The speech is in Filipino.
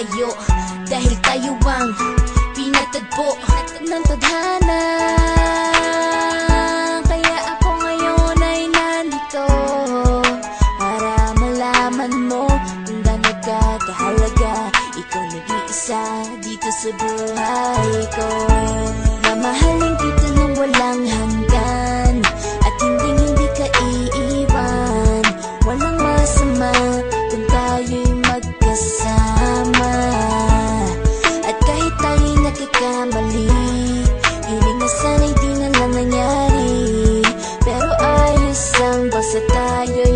magkakalayo Dahil tayo ang pinatagpo ng tadhana. Kaya ako ngayon ay nandito Para malaman mo kung gaano ka kahalaga. Ikaw nag-iisa dito sa buhay ko. Mamahalin kita ng walang sa tayo'y